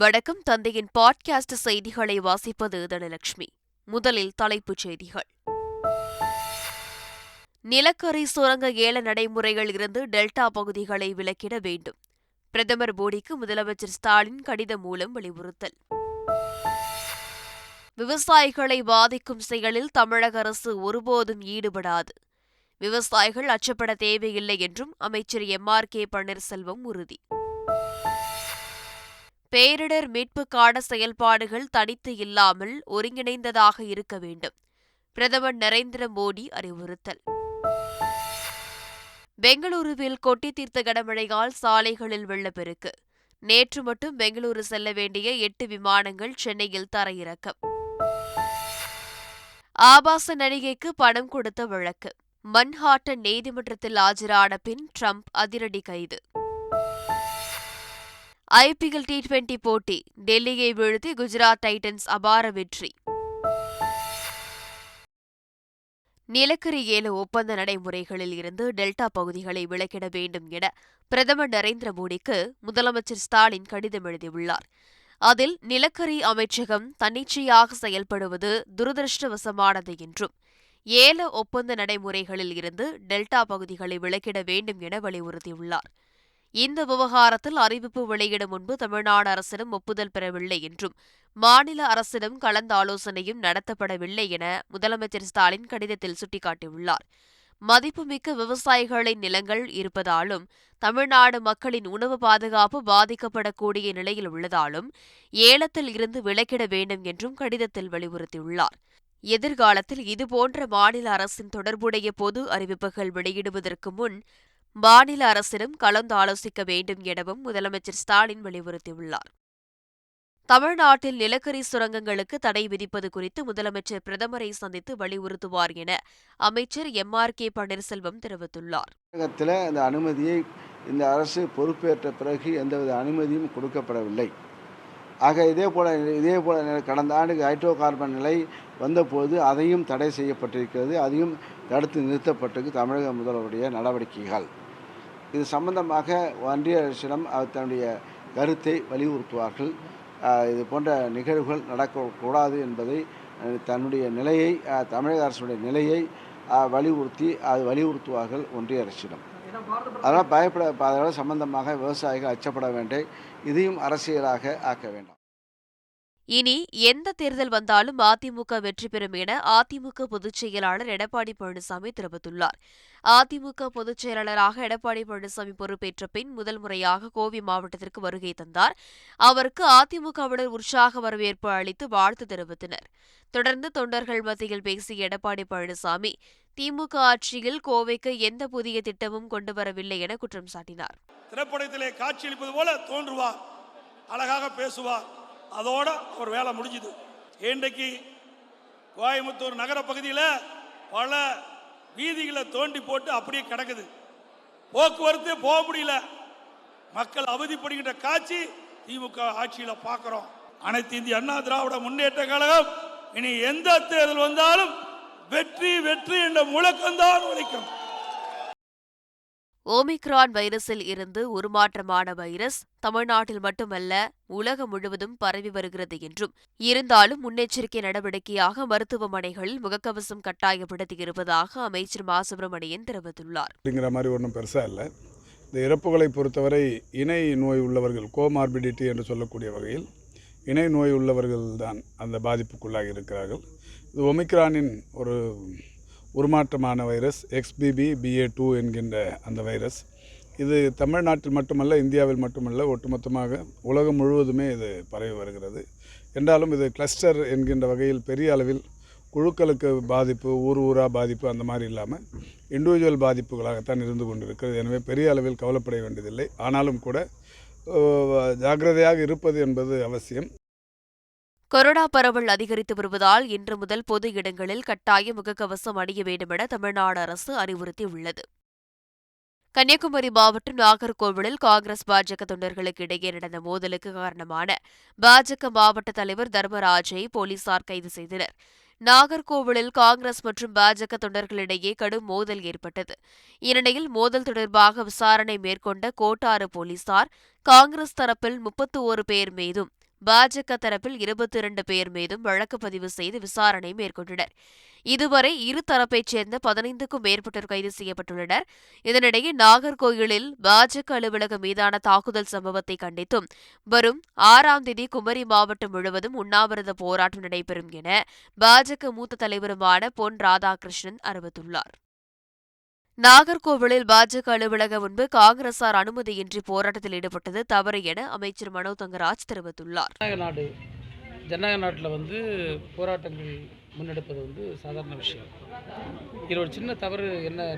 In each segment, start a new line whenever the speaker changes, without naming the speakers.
வணக்கம் தந்தையின் பாட்காஸ்ட் செய்திகளை வாசிப்பது தனலட்சுமி முதலில் தலைப்புச் செய்திகள் நிலக்கரி சுரங்க ஏல நடைமுறைகள் இருந்து டெல்டா பகுதிகளை விலக்கிட வேண்டும் பிரதமர் மோடிக்கு முதலமைச்சர் ஸ்டாலின் கடிதம் மூலம் வலியுறுத்தல் விவசாயிகளை பாதிக்கும் செயலில் தமிழக அரசு ஒருபோதும் ஈடுபடாது விவசாயிகள் அச்சப்பட தேவையில்லை என்றும் அமைச்சர் எம் ஆர் கே பன்னீர்செல்வம் உறுதி பேரிடர் மீட்புக்கான செயல்பாடுகள் தனித்து இல்லாமல் ஒருங்கிணைந்ததாக இருக்க வேண்டும் பிரதமர் நரேந்திர மோடி அறிவுறுத்தல் பெங்களூருவில் கொட்டி தீர்த்த கனமழையால் சாலைகளில் வெள்ளப்பெருக்கு நேற்று மட்டும் பெங்களூரு செல்ல வேண்டிய எட்டு விமானங்கள் சென்னையில் தரையிறக்கம் ஆபாச நடிகைக்கு பணம் கொடுத்த வழக்கு மன்ஹாட்டன் நீதிமன்றத்தில் ஆஜரான பின் ட்ரம்ப் அதிரடி கைது ஐபிஎல் டி டுவெண்டி போட்டி டெல்லியை வீழ்த்தி குஜராத் டைட்டன்ஸ் அபார வெற்றி நிலக்கரி ஏல ஒப்பந்த நடைமுறைகளில் இருந்து டெல்டா பகுதிகளை விலக்கிட வேண்டும் என பிரதமர் நரேந்திர மோடிக்கு முதலமைச்சர் ஸ்டாலின் கடிதம் எழுதியுள்ளார் அதில் நிலக்கரி அமைச்சகம் தன்னிச்சையாக செயல்படுவது துரதிருஷ்டவசமானது என்றும் ஏல ஒப்பந்த நடைமுறைகளில் இருந்து டெல்டா பகுதிகளை விலக்கிட வேண்டும் என வலியுறுத்தியுள்ளார் இந்த விவகாரத்தில் அறிவிப்பு வெளியிடும் முன்பு தமிழ்நாடு அரசிடம் ஒப்புதல் பெறவில்லை என்றும் மாநில அரசிடம் கலந்த ஆலோசனையும் நடத்தப்படவில்லை என முதலமைச்சர் ஸ்டாலின் கடிதத்தில் சுட்டிக்காட்டியுள்ளார் மதிப்புமிக்க விவசாயிகளின் நிலங்கள் இருப்பதாலும் தமிழ்நாடு மக்களின் உணவு பாதுகாப்பு பாதிக்கப்படக்கூடிய நிலையில் உள்ளதாலும் ஏலத்தில் இருந்து விலக்கிட வேண்டும் என்றும் கடிதத்தில் வலியுறுத்தியுள்ளார் எதிர்காலத்தில் இதுபோன்ற மாநில அரசின் தொடர்புடைய பொது அறிவிப்புகள் வெளியிடுவதற்கு முன் மாநில அரசிடம் கலந்து ஆலோசிக்க வேண்டும் எனவும் முதலமைச்சர் ஸ்டாலின் வலியுறுத்தியுள்ளார் தமிழ்நாட்டில் நிலக்கரி சுரங்கங்களுக்கு தடை விதிப்பது குறித்து முதலமைச்சர் பிரதமரை சந்தித்து வலியுறுத்துவார் என அமைச்சர் எம் ஆர் கே பன்னீர்செல்வம் தெரிவித்துள்ளார்
தமிழகத்தில் இந்த அனுமதியை இந்த அரசு பொறுப்பேற்ற பிறகு எந்தவித அனுமதியும் கொடுக்கப்படவில்லை ஆக இதே போல இதே போல கடந்த ஆண்டு ஹைட்ரோ கார்பன் நிலை வந்தபோது அதையும் தடை செய்யப்பட்டிருக்கிறது அதையும் தடுத்து நிறுத்தப்பட்டது தமிழக முதல்வருடைய நடவடிக்கைகள் இது சம்பந்தமாக ஒன்றிய அரசிடம் அவர் தன்னுடைய கருத்தை வலியுறுத்துவார்கள் இது போன்ற நிகழ்வுகள் நடக்கக்கூடாது என்பதை தன்னுடைய நிலையை தமிழக அரசுடைய நிலையை வலியுறுத்தி அது வலியுறுத்துவார்கள் ஒன்றிய அரசிடம் அதனால் பயப்பட சம்பந்தமாக விவசாயிகள் அச்சப்பட வேண்டும் இதையும் அரசியலாக ஆக்க வேண்டும்
இனி எந்த தேர்தல் வந்தாலும் அதிமுக வெற்றி பெறும் என அதிமுக பொதுச் செயலாளர் எடப்பாடி பழனிசாமி தெரிவித்துள்ளார் அதிமுக பொதுச் செயலாளராக எடப்பாடி பழனிசாமி பொறுப்பேற்ற பின் முதல் முறையாக கோவை மாவட்டத்திற்கு வருகை தந்தார் அவருக்கு அதிமுகவினர் உற்சாக வரவேற்பு அளித்து வாழ்த்து தெரிவித்தனர் தொடர்ந்து தொண்டர்கள் மத்தியில் பேசிய எடப்பாடி பழனிசாமி திமுக ஆட்சியில் கோவைக்கு எந்த புதிய திட்டமும் கொண்டு வரவில்லை என குற்றம் சாட்டினார்
திரைப்படத்திலே காட்சியளிப்பது போல தோன்றுவார் அழகாக பேசுவார் அதோட அவர் வேலை முடிஞ்சுது இன்றைக்கு கோயம்புத்தூர் நகர பகுதியில் பல வீதிகளை தோண்டி போட்டு அப்படியே கிடக்குது போக்குவரத்து போக முடியல மக்கள் அவதிப்படுகின்ற காட்சி திமுக ஆட்சியில் பார்க்குறோம் அனைத்து இந்திய அண்ணா திராவிட முன்னேற்ற கழகம் இனி எந்த தேர்தல் வந்தாலும் வெற்றி வெற்றி என்ற முழக்கம்தான் உழைக்கணும்
ஓமிக்ரான் வைரஸில் இருந்து உருமாற்றமான வைரஸ் தமிழ்நாட்டில் மட்டுமல்ல உலகம் முழுவதும் பரவி வருகிறது என்றும் இருந்தாலும் முன்னெச்சரிக்கை நடவடிக்கையாக மருத்துவமனைகளில் முகக்கவசம் கட்டாயப்படுத்தி இருப்பதாக அமைச்சர் மா சுப்பிரமணியன் தெரிவித்துள்ளார்
அப்படிங்கிற மாதிரி ஒன்றும் பெருசாக இல்லை இந்த இறப்புகளை பொறுத்தவரை இணை நோய் உள்ளவர்கள் கோமார்பிடிட்டி என்று சொல்லக்கூடிய வகையில் இணை நோய் உள்ளவர்கள் தான் அந்த பாதிப்புக்குள்ளாக இருக்கிறார்கள் இது ஒமிக்ரானின் ஒரு உருமாற்றமான வைரஸ் எக்ஸ்பிபி பிஏ டூ என்கின்ற அந்த வைரஸ் இது தமிழ்நாட்டில் மட்டுமல்ல இந்தியாவில் மட்டுமல்ல ஒட்டுமொத்தமாக உலகம் முழுவதுமே இது பரவி வருகிறது என்றாலும் இது கிளஸ்டர் என்கின்ற வகையில் பெரிய அளவில் குழுக்களுக்கு பாதிப்பு ஊர் ஊராக பாதிப்பு அந்த மாதிரி இல்லாமல் இண்டிவிஜுவல் பாதிப்புகளாகத்தான் இருந்து கொண்டிருக்கிறது எனவே பெரிய அளவில் கவலைப்பட வேண்டியதில்லை ஆனாலும் கூட ஜாகிரதையாக இருப்பது என்பது அவசியம்
கொரோனா பரவல் அதிகரித்து வருவதால் இன்று முதல் பொது இடங்களில் கட்டாய முகக்கவசம் அணிய வேண்டுமென தமிழ்நாடு அரசு அறிவுறுத்தியுள்ளது கன்னியாகுமரி மாவட்டம் நாகர்கோவிலில் காங்கிரஸ் பாஜக தொண்டர்களுக்கு இடையே நடந்த மோதலுக்கு காரணமான பாஜக மாவட்ட தலைவர் தர்மராஜை போலீசார் கைது செய்தனர் நாகர்கோவிலில் காங்கிரஸ் மற்றும் பாஜக தொண்டர்களிடையே கடும் மோதல் ஏற்பட்டது இந்நிலையில் மோதல் தொடர்பாக விசாரணை மேற்கொண்ட கோட்டாறு போலீசார் காங்கிரஸ் தரப்பில் முப்பத்து ஒரு பேர் மீதும் பாஜக தரப்பில் இருபத்தி இரண்டு பேர் மீதும் வழக்கு பதிவு செய்து விசாரணை மேற்கொண்டனர் இதுவரை இரு தரப்பைச் சேர்ந்த பதினைந்துக்கும் மேற்பட்டோர் கைது செய்யப்பட்டுள்ளனர் இதனிடையே நாகர்கோயிலில் பாஜக அலுவலகம் மீதான தாக்குதல் சம்பவத்தை கண்டித்தும் வரும் ஆறாம் தேதி குமரி மாவட்டம் முழுவதும் உண்ணாவிரத போராட்டம் நடைபெறும் என பாஜக மூத்த தலைவருமான பொன் ராதாகிருஷ்ணன் அறிவித்துள்ளார் நாகர்கோவிலில் பாஜக அலுவலகம் முன்பு காங்கிரசார் அனுமதியின்றி போராட்டத்தில் ஈடுபட்டது தவறு என அமைச்சர் மனோ தங்கராஜ் தெரிவித்துள்ளார்
நாடு ஜனநாயக நாட்டில் வந்து போராட்டங்கள் முன்னெடுப்பது வந்து சாதாரண விஷயம் இது ஒரு சின்ன தவறு என்ன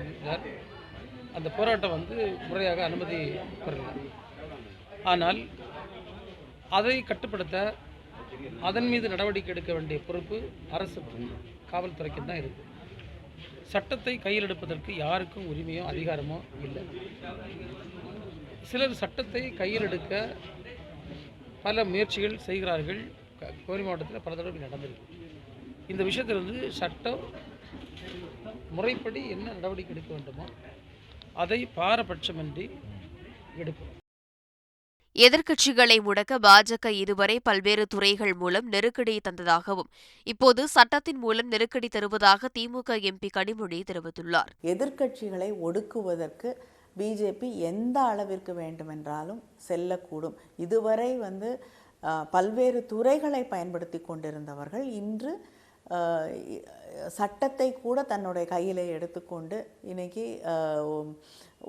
அந்த போராட்டம் வந்து முறையாக அனுமதி பெறல ஆனால் அதை கட்டுப்படுத்த அதன் மீது நடவடிக்கை எடுக்க வேண்டிய பொறுப்பு அரசுக்கும் காவல்துறைக்கும் தான் இருக்குது சட்டத்தை கையில் எடுப்பதற்கு யாருக்கும் உரிமையோ அதிகாரமோ இல்லை சிலர் சட்டத்தை கையில் எடுக்க பல முயற்சிகள் செய்கிறார்கள் கோரி மாவட்டத்தில் பல தடவை நடந்திருக்கு இந்த விஷயத்திலிருந்து சட்டம் முறைப்படி என்ன நடவடிக்கை எடுக்க வேண்டுமோ அதை பாரபட்சமின்றி எடுப்போம்
எதிர்க்கட்சிகளை முடக்க பாஜக இதுவரை பல்வேறு துறைகள் மூலம் நெருக்கடியை தந்ததாகவும் இப்போது சட்டத்தின் மூலம் நெருக்கடி தருவதாக திமுக எம்பி கனிமொழி தெரிவித்துள்ளார்
எதிர்க்கட்சிகளை ஒடுக்குவதற்கு பிஜேபி எந்த அளவிற்கு வேண்டுமென்றாலும் செல்லக்கூடும் இதுவரை வந்து பல்வேறு துறைகளை பயன்படுத்தி கொண்டிருந்தவர்கள் இன்று சட்டத்தை கூட தன்னுடைய கையில் எடுத்துக்கொண்டு இன்றைக்கி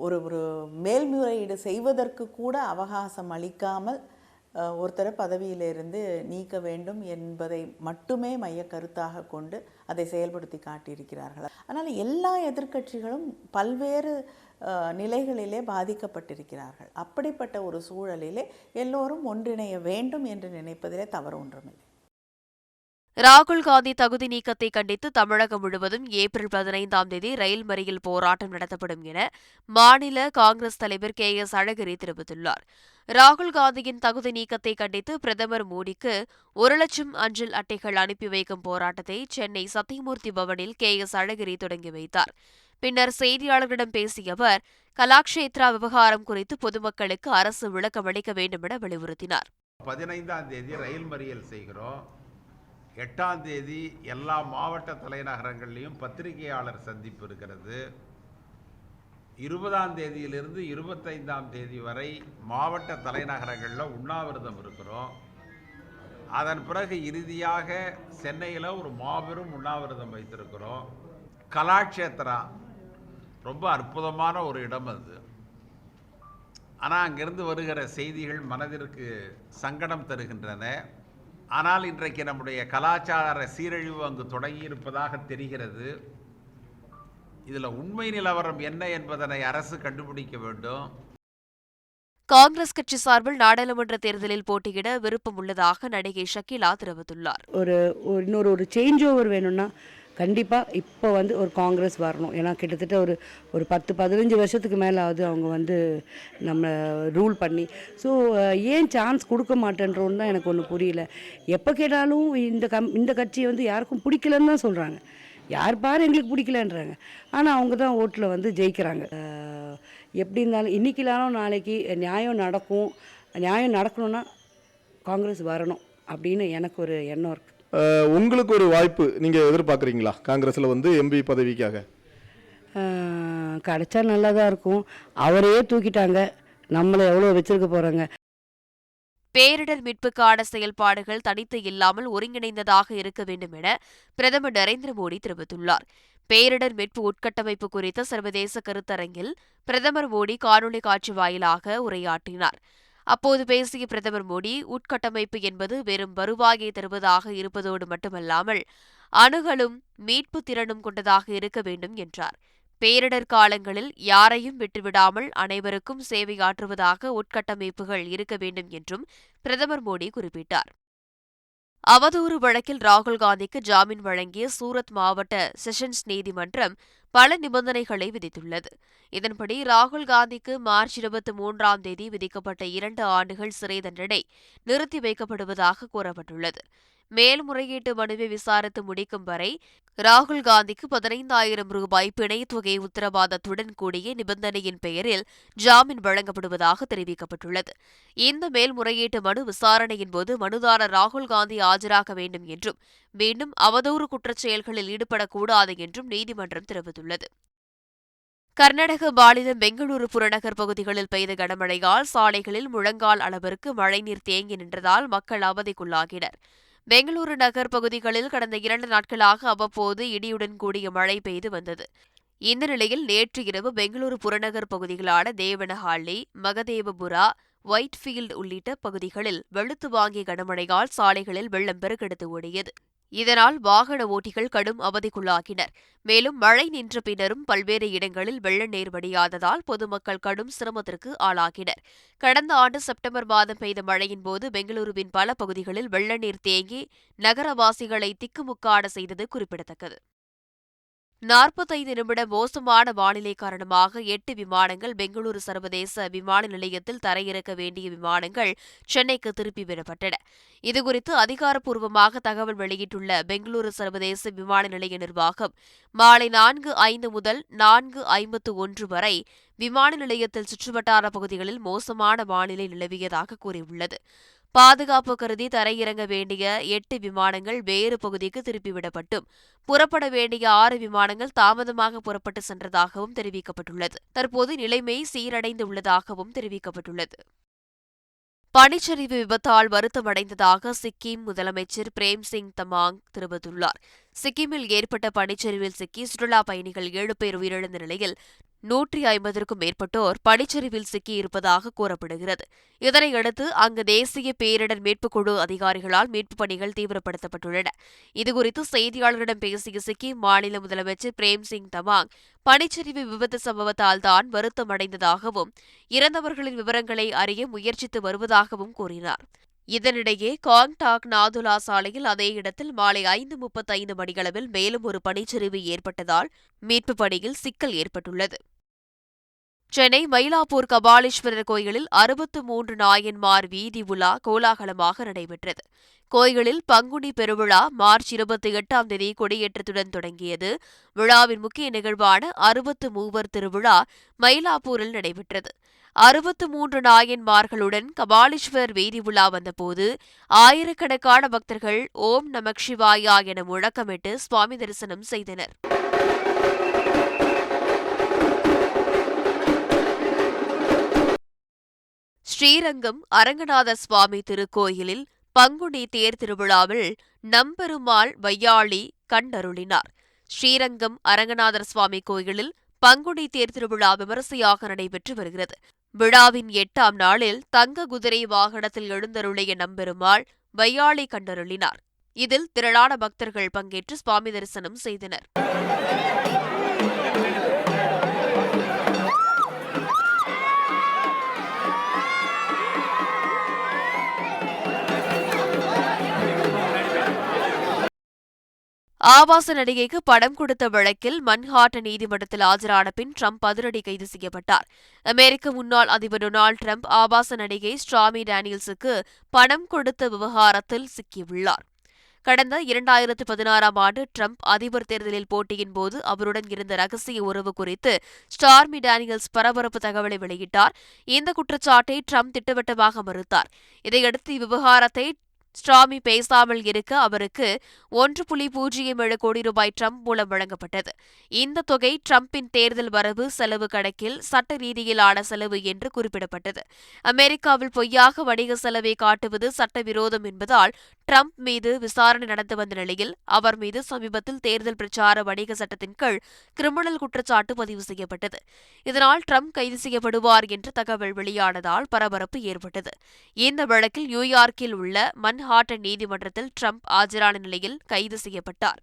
ஒரு ஒரு மேல்முறையீடு செய்வதற்கு கூட அவகாசம் அளிக்காமல் ஒருத்தரை பதவியிலிருந்து நீக்க வேண்டும் என்பதை மட்டுமே மைய கருத்தாக கொண்டு அதை செயல்படுத்தி காட்டியிருக்கிறார்கள் அதனால் எல்லா எதிர்க்கட்சிகளும் பல்வேறு நிலைகளிலே பாதிக்கப்பட்டிருக்கிறார்கள் அப்படிப்பட்ட ஒரு சூழலிலே எல்லோரும் ஒன்றிணைய வேண்டும் என்று நினைப்பதிலே தவறு ஒன்றுமில்லை
ராகுல் காந்தி தகுதி நீக்கத்தை கண்டித்து தமிழகம் முழுவதும் ஏப்ரல் பதினைந்தாம் தேதி ரயில் மறியல் போராட்டம் நடத்தப்படும் என மாநில காங்கிரஸ் தலைவர் கே எஸ் அழகிரி தெரிவித்துள்ளார் ராகுல் காந்தியின் தகுதி நீக்கத்தை கண்டித்து பிரதமர் மோடிக்கு ஒரு லட்சம் அஞ்சல் அட்டைகள் அனுப்பி வைக்கும் போராட்டத்தை சென்னை சத்தியமூர்த்தி பவனில் கே எஸ் அழகிரி தொடங்கி வைத்தார் பின்னர் செய்தியாளர்களிடம் பேசிய அவர் கலாக்ஷேத்ரா விவகாரம் குறித்து பொதுமக்களுக்கு அரசு விளக்கம் அளிக்க வேண்டும் என வலியுறுத்தினார்
பதினைந்தாம் தேதி ரயில் மறியல் செய்கிறோம் எட்டாம் தேதி எல்லா மாவட்ட தலைநகரங்கள்லேயும் பத்திரிகையாளர் சந்திப்பு இருக்கிறது இருபதாம் தேதியிலிருந்து இருபத்தைந்தாம் தேதி வரை மாவட்ட தலைநகரங்களில் உண்ணாவிரதம் இருக்கிறோம் அதன் பிறகு இறுதியாக சென்னையில் ஒரு மாபெரும் உண்ணாவிரதம் வைத்திருக்கிறோம் கலாட்சேத்திரம் ரொம்ப அற்புதமான ஒரு இடம் அது ஆனால் அங்கிருந்து வருகிற செய்திகள் மனதிற்கு சங்கடம் தருகின்றன ஆனால் இன்றைக்கு நம்முடைய கலாச்சார சீரழிவு அங்கு தொடங்கியிருப்பதாக தெரிகிறது இதில் உண்மை நிலவரம் என்ன என்பதனை அரசு கண்டுபிடிக்க வேண்டும்
காங்கிரஸ் கட்சி சார்பில் நாடாளுமன்ற தேர்தலில் போட்டியிட விருப்பம் உள்ளதாக நடிகை ஷக்கிலா தெரிவித்துள்ளார்
ஒரு இன்னொரு ஒரு சேஞ்ச் ஓவர் வேணும்னா கண்டிப்பாக இப்போ வந்து ஒரு காங்கிரஸ் வரணும் ஏன்னா கிட்டத்தட்ட ஒரு ஒரு பத்து பதினஞ்சு வருஷத்துக்கு மேலே ஆகுது அவங்க வந்து நம்ம ரூல் பண்ணி ஸோ ஏன் சான்ஸ் கொடுக்க மாட்டேன்றோன்னு தான் எனக்கு ஒன்று புரியல எப்போ கேட்டாலும் இந்த கம் இந்த கட்சியை வந்து யாருக்கும் பிடிக்கலன்னு தான் சொல்கிறாங்க யார் பார் எங்களுக்கு பிடிக்கலன்றாங்க ஆனால் அவங்க தான் ஓட்டில் வந்து ஜெயிக்கிறாங்க எப்படி இருந்தாலும் இன்றைக்கிலானோ நாளைக்கு நியாயம் நடக்கும் நியாயம் நடக்கணும்னா காங்கிரஸ் வரணும் அப்படின்னு எனக்கு ஒரு எண்ணம் இருக்குது
உங்களுக்கு ஒரு வாய்ப்பு நீங்கள் எதிர்பார்க்குறீங்களா காங்கிரஸில் வந்து எம்பி பதவிக்காக
கிடைச்சா நல்லதாக இருக்கும் அவரையே தூக்கிட்டாங்க நம்மளை எவ்வளோ வச்சிருக்க போகிறாங்க
பேரிடர் மீட்புக்கான செயல்பாடுகள் தனித்து இல்லாமல் ஒருங்கிணைந்ததாக இருக்க வேண்டும் என பிரதமர் நரேந்திர மோடி தெரிவித்துள்ளார் பேரிடர் மீட்பு உட்கட்டமைப்பு குறித்த சர்வதேச கருத்தரங்கில் பிரதமர் மோடி காணொலி காட்சி வாயிலாக உரையாற்றினார் அப்போது பேசிய பிரதமர் மோடி உட்கட்டமைப்பு என்பது வெறும் வருவாயை தருவதாக இருப்பதோடு மட்டுமல்லாமல் அணுகலும் மீட்பு திறனும் கொண்டதாக இருக்க வேண்டும் என்றார் பேரிடர் காலங்களில் யாரையும் விட்டுவிடாமல் அனைவருக்கும் சேவையாற்றுவதாக உட்கட்டமைப்புகள் இருக்க வேண்டும் என்றும் பிரதமர் மோடி குறிப்பிட்டார் அவதூறு வழக்கில் ராகுல் காந்திக்கு ஜாமீன் வழங்கிய சூரத் மாவட்ட செஷன்ஸ் நீதிமன்றம் பல நிபந்தனைகளை விதித்துள்ளது இதன்படி ராகுல் காந்திக்கு மார்ச் இருபத்தி மூன்றாம் தேதி விதிக்கப்பட்ட இரண்டு ஆண்டுகள் சிறை தண்டனை நிறுத்தி வைக்கப்படுவதாக கூறப்பட்டுள்ளது மேல்முறையீட்டு மனுவை விசாரித்து முடிக்கும் வரை ராகுல் காந்திக்கு பதினைந்தாயிரம் ரூபாய் பிணையத்தொகை உத்தரவாதத்துடன் கூடிய நிபந்தனையின் பெயரில் ஜாமீன் வழங்கப்படுவதாக தெரிவிக்கப்பட்டுள்ளது இந்த மேல்முறையீட்டு மனு விசாரணையின் போது மனுதாரர் ராகுல் காந்தி ஆஜராக வேண்டும் என்றும் மீண்டும் அவதூறு குற்றச்செயல்களில் ஈடுபடக்கூடாது என்றும் நீதிமன்றம் தெரிவித்துள்ளது கர்நாடக மாநிலம் பெங்களூரு புறநகர் பகுதிகளில் பெய்த கனமழையால் சாலைகளில் முழங்கால் அளவிற்கு மழைநீர் தேங்கி நின்றதால் மக்கள் அவதிக்குள்ளாகினர் பெங்களூரு நகர் பகுதிகளில் கடந்த இரண்டு நாட்களாக அவ்வப்போது இடியுடன் கூடிய மழை பெய்து வந்தது இந்த நிலையில் நேற்று இரவு பெங்களூரு புறநகர் பகுதிகளான தேவனஹாள்ளி மகதேவபுரா ஒயிட்ஃபீல்டு உள்ளிட்ட பகுதிகளில் வெளுத்து வாங்கிய கனமழையால் சாலைகளில் வெள்ளம் பெருக்கெடுத்து ஓடியது இதனால் வாகன ஓட்டிகள் கடும் அவதிக்குள்ளாகினர் மேலும் மழை நின்ற பின்னரும் பல்வேறு இடங்களில் வெள்ள நீர் வடியாததால் பொதுமக்கள் கடும் சிரமத்திற்கு ஆளாகினர் கடந்த ஆண்டு செப்டம்பர் மாதம் பெய்த மழையின் போது பெங்களூருவின் பல பகுதிகளில் வெள்ள நீர் தேங்கி நகரவாசிகளை திக்குமுக்காட செய்தது குறிப்பிடத்தக்கது நாற்பத்தைந்து நிமிட மோசமான வானிலை காரணமாக எட்டு விமானங்கள் பெங்களூரு சர்வதேச விமான நிலையத்தில் தரையிறக்க வேண்டிய விமானங்கள் சென்னைக்கு திருப்பி விடப்பட்டன இதுகுறித்து அதிகாரப்பூர்வமாக தகவல் வெளியிட்டுள்ள பெங்களூரு சர்வதேச விமான நிலைய நிர்வாகம் மாலை நான்கு ஐந்து முதல் நான்கு ஐம்பத்து ஒன்று வரை விமான நிலையத்தில் சுற்றுவட்டார பகுதிகளில் மோசமான வானிலை நிலவியதாக கூறியுள்ளது பாதுகாப்பு கருதி தரையிறங்க வேண்டிய எட்டு விமானங்கள் வேறு பகுதிக்கு திருப்பிவிடப்பட்டும் புறப்பட வேண்டிய ஆறு விமானங்கள் தாமதமாக புறப்பட்டு சென்றதாகவும் தெரிவிக்கப்பட்டுள்ளது தற்போது நிலைமை சீரடைந்துள்ளதாகவும் தெரிவிக்கப்பட்டுள்ளது பனிச்சரிவு விபத்தால் வருத்தமடைந்ததாக சிக்கிம் முதலமைச்சர் பிரேம் சிங் தமாங் தெரிவித்துள்ளார் சிக்கிமில் ஏற்பட்ட பனிச்சரிவில் சிக்கி சுற்றுலா பயணிகள் ஏழு பேர் உயிரிழந்த நிலையில் நூற்றி ஐம்பதற்கும் மேற்பட்டோர் பனிச்சரிவில் சிக்கியிருப்பதாக கூறப்படுகிறது இதனையடுத்து அங்கு தேசிய பேரிடர் மீட்புக் குழு அதிகாரிகளால் மீட்புப் பணிகள் தீவிரப்படுத்தப்பட்டுள்ளன இதுகுறித்து செய்தியாளர்களிடம் பேசிய சிக்கிம் மாநில முதலமைச்சர் பிரேம் சிங் தமாங் பனிச்சரிவு விபத்து சம்பவத்தால் தான் வருத்தமடைந்ததாகவும் இறந்தவர்களின் விவரங்களை அறிய முயற்சித்து வருவதாகவும் கூறினார் இதனிடையே காங்டாக் நாதுலா சாலையில் அதே இடத்தில் மாலை ஐந்து முப்பத்தைந்து மணிகளவில் மேலும் ஒரு பனிச்சரிவு ஏற்பட்டதால் மீட்புப் பணியில் சிக்கல் ஏற்பட்டுள்ளது சென்னை மயிலாப்பூர் கபாலீஸ்வரர் கோயிலில் அறுபத்து மூன்று நாயன்மார் வீதி உலா கோலாகலமாக நடைபெற்றது கோயிலில் பங்குனி பெருவிழா மார்ச் இருபத்தி எட்டாம் தேதி கொடியேற்றத்துடன் தொடங்கியது விழாவின் முக்கிய நிகழ்வான அறுபத்து மூவர் திருவிழா மயிலாப்பூரில் நடைபெற்றது அறுபத்து மூன்று நாயன்மார்களுடன் கபாலீஸ்வர் வீதி உலா வந்தபோது ஆயிரக்கணக்கான பக்தர்கள் ஓம் நமக் சிவாயா என முழக்கமிட்டு சுவாமி தரிசனம் செய்தனர் ஸ்ரீரங்கம் அரங்கநாத சுவாமி திருக்கோயிலில் பங்குனி தேர் திருவிழாவில் நம்பெருமாள் வையாளி கண்டருளினார் ஸ்ரீரங்கம் அரங்கநாதர் சுவாமி கோயிலில் பங்குனி தேர் திருவிழா விமரிசையாக நடைபெற்று வருகிறது விழாவின் எட்டாம் நாளில் தங்க குதிரை வாகனத்தில் எழுந்தருளிய நம்பெருமாள் வையாளை கண்டருளினார் இதில் திரளான பக்தர்கள் பங்கேற்று சுவாமி தரிசனம் செய்தனர் ஆபாச நடிகைக்கு படம் கொடுத்த வழக்கில் மன்ஹாட்ட நீதிமன்றத்தில் ஆஜரான பின் ட்ரம்ப் அதிரடி கைது செய்யப்பட்டார் அமெரிக்க முன்னாள் அதிபர் டொனால்டு ட்ரம்ப் ஆபாச நடிகை ஸ்ட்ராமி டேனியல்ஸுக்கு பணம் கொடுத்த விவகாரத்தில் சிக்கியுள்ளார் கடந்த இரண்டாயிரத்து பதினாறாம் ஆண்டு ட்ரம்ப் அதிபர் தேர்தலில் போட்டியின் போது அவருடன் இருந்த ரகசிய உறவு குறித்து ஸ்டார்மி டேனியல்ஸ் பரபரப்பு தகவலை வெளியிட்டார் இந்த குற்றச்சாட்டை ட்ரம்ப் திட்டவட்டமாக மறுத்தார் இதையடுத்து இவ்விவகாரத்தை ஸ்ட்ராமி பேசாமல் இருக்க அவருக்கு ஒன்று புள்ளி பூஜ்ஜியம் ஏழு கோடி ரூபாய் ட்ரம்ப் மூலம் வழங்கப்பட்டது இந்த தொகை ட்ரம்பின் தேர்தல் வரவு செலவு கணக்கில் சட்ட ரீதியிலான செலவு என்று குறிப்பிடப்பட்டது அமெரிக்காவில் பொய்யாக வணிக செலவை காட்டுவது சட்டவிரோதம் என்பதால் ட்ரம்ப் மீது விசாரணை நடந்து வந்த நிலையில் அவர் மீது சமீபத்தில் தேர்தல் பிரச்சார வணிக சட்டத்தின் கீழ் கிரிமினல் குற்றச்சாட்டு பதிவு செய்யப்பட்டது இதனால் ட்ரம்ப் கைது செய்யப்படுவார் என்று தகவல் வெளியானதால் பரபரப்பு ஏற்பட்டது இந்த வழக்கில் நியூயார்க்கில் உள்ள மன் மன்ஹாட்டன் நீதிமன்றத்தில் ட்ரம்ப் ஆஜரான நிலையில் கைது செய்யப்பட்டார்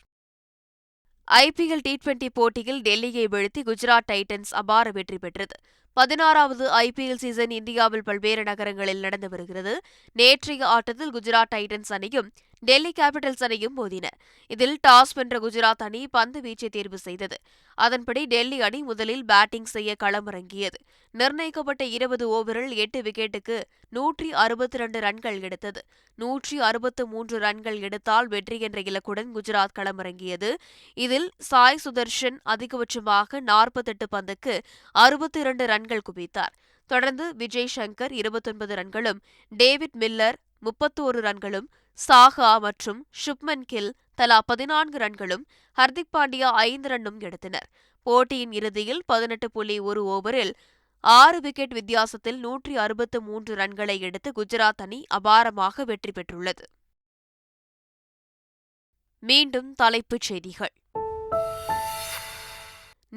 ஐபிஎல் டி டுவெண்டி போட்டியில் டெல்லியை வீழ்த்தி குஜராத் டைட்டன்ஸ் அபார வெற்றி பெற்றது பதினாறாவது ஐபிஎல் சீசன் இந்தியாவில் பல்வேறு நகரங்களில் நடந்து வருகிறது நேற்றைய ஆட்டத்தில் குஜராத் டைட்டன்ஸ் அணியும் டெல்லி கேபிட்டல்ஸ் அணியும் மோதின இதில் டாஸ் வென்ற குஜராத் அணி பந்து வீச்சை தேர்வு செய்தது அதன்படி டெல்லி அணி முதலில் பேட்டிங் செய்ய களமிறங்கியது நிர்ணயிக்கப்பட்ட இருபது ஓவரில் எட்டு விக்கெட்டுக்கு நூற்றி அறுபத்தி ரெண்டு ரன்கள் எடுத்தது நூற்றி அறுபத்து மூன்று ரன்கள் எடுத்தால் வெற்றி என்ற இலக்குடன் குஜராத் களமிறங்கியது இதில் சாய் சுதர்ஷன் அதிகபட்சமாக நாற்பத்தெட்டு பந்துக்கு அறுபத்தி இரண்டு ரன்கள் குவித்தார் தொடர்ந்து விஜய் சங்கர் இருபத்தொன்பது ரன்களும் டேவிட் மில்லர் முப்பத்தோரு ரன்களும் சாகா மற்றும் ஷுப்மன் கில் தலா பதினான்கு ரன்களும் ஹர்திக் பாண்டியா ஐந்து ரன்னும் எடுத்தனர் போட்டியின் இறுதியில் பதினெட்டு புள்ளி ஒரு ஓவரில் ஆறு விக்கெட் வித்தியாசத்தில் நூற்றி அறுபத்து மூன்று ரன்களை எடுத்து குஜராத் அணி அபாரமாக வெற்றி பெற்றுள்ளது மீண்டும் தலைப்புச் செய்திகள்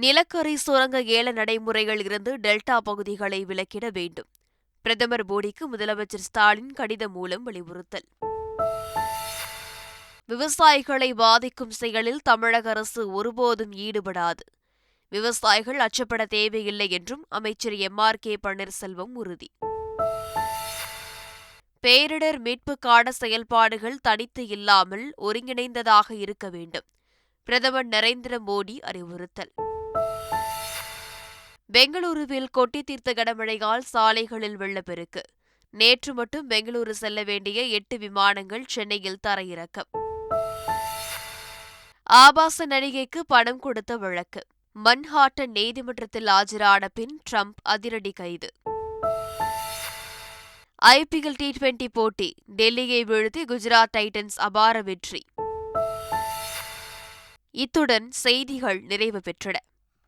நிலக்கரி சுரங்க ஏல நடைமுறையில் இருந்து டெல்டா பகுதிகளை விலக்கிட வேண்டும் பிரதமர் மோடிக்கு முதலமைச்சர் ஸ்டாலின் கடிதம் மூலம் வலியுறுத்தல் விவசாயிகளை பாதிக்கும் செயலில் தமிழக அரசு ஒருபோதும் ஈடுபடாது விவசாயிகள் அச்சப்பட தேவையில்லை என்றும் அமைச்சர் எம் ஆர் கே பன்னீர்செல்வம் உறுதி பேரிடர் மீட்புக்கான செயல்பாடுகள் தனித்து இல்லாமல் ஒருங்கிணைந்ததாக இருக்க வேண்டும் பிரதமர் நரேந்திர மோடி அறிவுறுத்தல் பெங்களூருவில் கொட்டி தீர்த்த கனமழையால் சாலைகளில் வெள்ளப்பெருக்கு நேற்று மட்டும் பெங்களூரு செல்ல வேண்டிய எட்டு விமானங்கள் சென்னையில் தரையிறக்கம் ஆபாச நடிகைக்கு பணம் கொடுத்த வழக்கு மன்ஹாட்டன் நீதிமன்றத்தில் ஆஜரான பின் ட்ரம்ப் அதிரடி கைது ஐபிஎல் டி டுவெண்டி போட்டி டெல்லியை வீழ்த்தி குஜராத் டைட்டன்ஸ் அபார வெற்றி இத்துடன் செய்திகள் நிறைவு பெற்றன